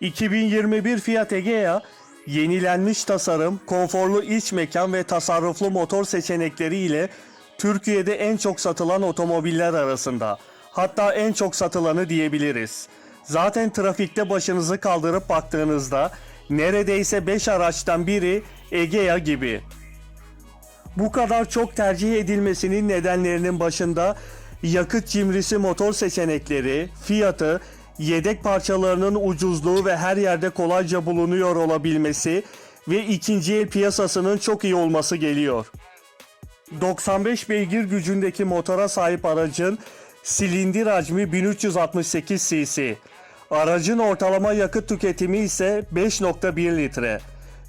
2021 Fiat Egea, yenilenmiş tasarım, konforlu iç mekan ve tasarruflu motor seçenekleri ile Türkiye'de en çok satılan otomobiller arasında. Hatta en çok satılanı diyebiliriz. Zaten trafikte başınızı kaldırıp baktığınızda neredeyse 5 araçtan biri Egea gibi. Bu kadar çok tercih edilmesinin nedenlerinin başında yakıt cimrisi motor seçenekleri, fiyatı, yedek parçalarının ucuzluğu ve her yerde kolayca bulunuyor olabilmesi ve ikinci el piyasasının çok iyi olması geliyor. 95 beygir gücündeki motora sahip aracın silindir hacmi 1368 cc. Aracın ortalama yakıt tüketimi ise 5.1 litre.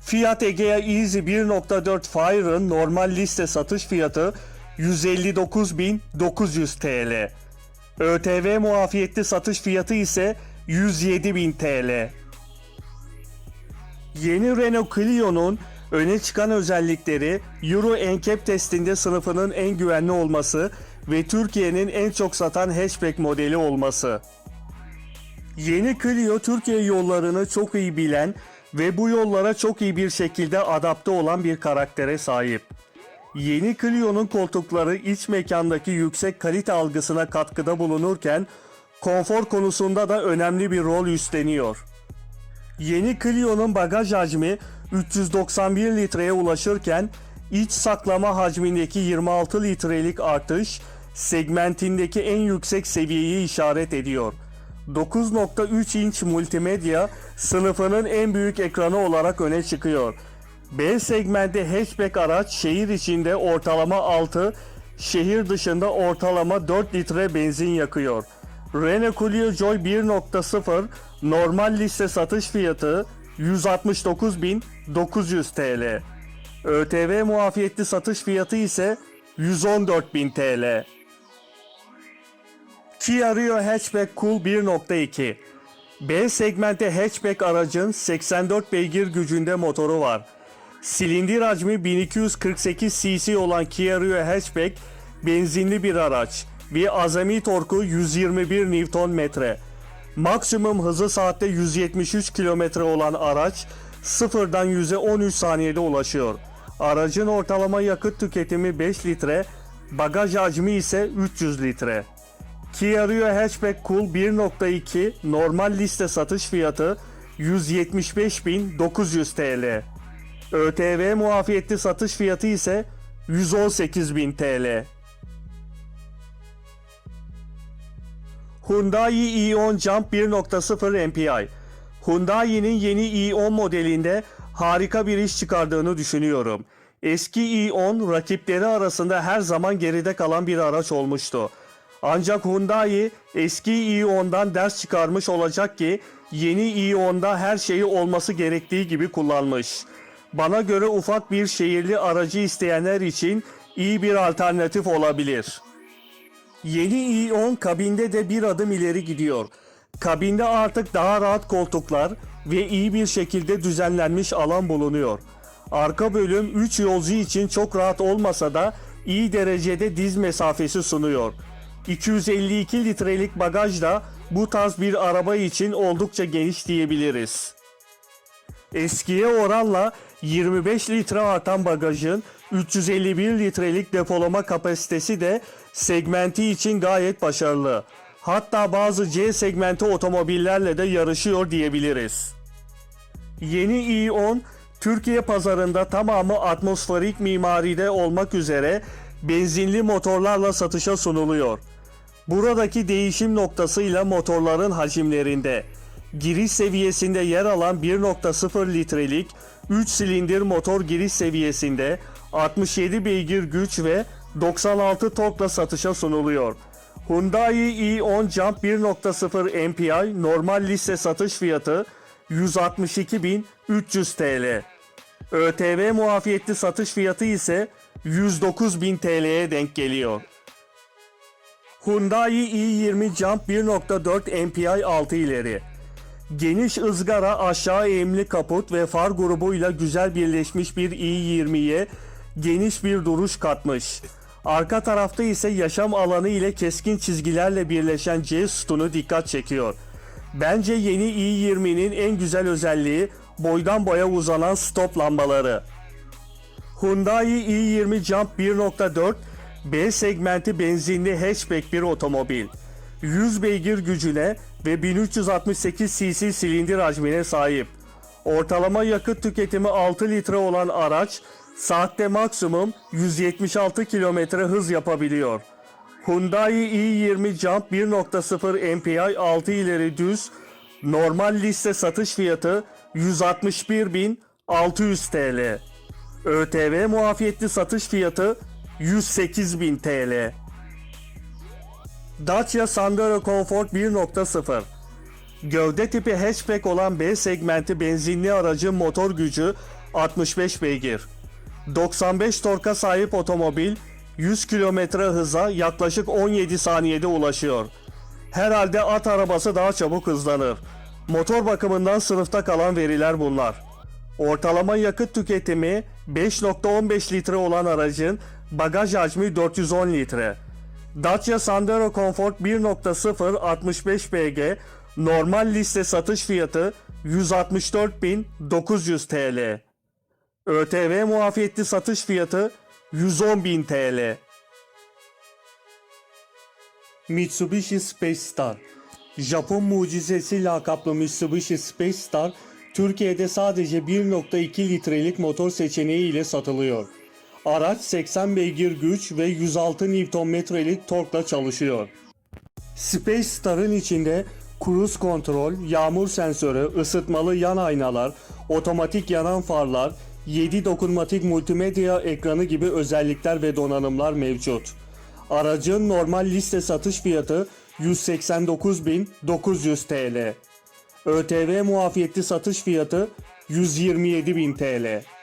Fiat Egea Easy 1.4 Fire'ın normal liste satış fiyatı 159.900 TL. ÖTV muafiyetli satış fiyatı ise 107.000 TL. Yeni Renault Clio'nun öne çıkan özellikleri Euro NCAP testinde sınıfının en güvenli olması ve Türkiye'nin en çok satan hatchback modeli olması. Yeni Clio Türkiye yollarını çok iyi bilen ve bu yollara çok iyi bir şekilde adapte olan bir karaktere sahip. Yeni Clio'nun koltukları iç mekandaki yüksek kalite algısına katkıda bulunurken konfor konusunda da önemli bir rol üstleniyor. Yeni Clio'nun bagaj hacmi 391 litreye ulaşırken iç saklama hacmindeki 26 litrelik artış segmentindeki en yüksek seviyeyi işaret ediyor. 9.3 inç multimedya sınıfının en büyük ekranı olarak öne çıkıyor. B segmenti hatchback araç şehir içinde ortalama 6, şehir dışında ortalama 4 litre benzin yakıyor. Renault Clio Joy 1.0 normal liste satış fiyatı 169.900 TL. ÖTV muafiyetli satış fiyatı ise 114.000 TL. Kia Rio Hatchback Cool 1.2 B segmente hatchback aracın 84 beygir gücünde motoru var. Silindir hacmi 1248 cc olan Kia Rio Hatchback benzinli bir araç ve azami torku 121 Nm. Maksimum hızı saatte 173 km olan araç sıfırdan 100'e 13 saniyede ulaşıyor. Aracın ortalama yakıt tüketimi 5 litre, bagaj hacmi ise 300 litre. Kia Rio Hatchback Cool 1.2 normal liste satış fiyatı 175.900 TL. ÖTV muafiyetli satış fiyatı ise 118.000 TL. Hyundai i10 Jump 1.0 MPI Hyundai'nin yeni i10 modelinde harika bir iş çıkardığını düşünüyorum. Eski i10 rakipleri arasında her zaman geride kalan bir araç olmuştu. Ancak Hyundai eski i10'dan ders çıkarmış olacak ki yeni i10'da her şeyi olması gerektiği gibi kullanmış. Bana göre ufak bir şehirli aracı isteyenler için iyi bir alternatif olabilir. Yeni i10 kabinde de bir adım ileri gidiyor. Kabinde artık daha rahat koltuklar ve iyi bir şekilde düzenlenmiş alan bulunuyor. Arka bölüm 3 yolcu için çok rahat olmasa da iyi derecede diz mesafesi sunuyor. 252 litrelik bagaj da bu tarz bir araba için oldukça geniş diyebiliriz. Eskiye oranla 25 litre artan bagajın 351 litrelik depolama kapasitesi de segmenti için gayet başarılı. Hatta bazı C segmenti otomobillerle de yarışıyor diyebiliriz. Yeni i10 Türkiye pazarında tamamı atmosferik mimaride olmak üzere benzinli motorlarla satışa sunuluyor. Buradaki değişim noktasıyla motorların hacimlerinde. Giriş seviyesinde yer alan 1.0 litrelik 3 silindir motor giriş seviyesinde 67 beygir güç ve 96 torkla satışa sunuluyor. Hyundai i10 Jump 1.0 MPI normal liste satış fiyatı 162.300 TL. ÖTV muafiyetli satış fiyatı ise 109.000 TL'ye denk geliyor. Hyundai i20 Jump 1.4 MPI 6 ileri. Geniş ızgara aşağı eğimli kaput ve far grubuyla güzel birleşmiş bir i20'ye geniş bir duruş katmış. Arka tarafta ise yaşam alanı ile keskin çizgilerle birleşen C sütunu dikkat çekiyor. Bence yeni i20'nin en güzel özelliği boydan boya uzanan stop lambaları. Hyundai i20 Jump 1.4 B segmenti benzinli hatchback bir otomobil. 100 beygir gücüne ve 1368 cc silindir hacmine sahip. Ortalama yakıt tüketimi 6 litre olan araç saatte maksimum 176 km hız yapabiliyor. Hyundai i20 Jump 1.0 MPI 6 ileri düz normal liste satış fiyatı 161.600 TL. ÖTV muafiyetli satış fiyatı 108.000 TL. Dacia Sandero Comfort 1.0 Gövde tipi hatchback olan B segmenti benzinli aracın motor gücü 65 beygir. 95 torka sahip otomobil 100 km hıza yaklaşık 17 saniyede ulaşıyor. Herhalde at arabası daha çabuk hızlanır. Motor bakımından sınıfta kalan veriler bunlar. Ortalama yakıt tüketimi 5.15 litre olan aracın bagaj hacmi 410 litre. Dacia Sandero Comfort 1.0 65 BG normal liste satış fiyatı 164.900 TL. ÖTV muafiyetli satış fiyatı 110.000 TL. Mitsubishi Space Star Japon mucizesi lakaplı Mitsubishi Space Star Türkiye'de sadece 1.2 litrelik motor seçeneği ile satılıyor. Araç 80 beygir güç ve 106 Nm'lik torkla çalışıyor. Space Star'ın içinde cruise kontrol, yağmur sensörü, ısıtmalı yan aynalar, otomatik yanan farlar, 7 dokunmatik multimedya ekranı gibi özellikler ve donanımlar mevcut. Aracın normal liste satış fiyatı 189.900 TL. ÖTV muafiyetli satış fiyatı 127.000 TL.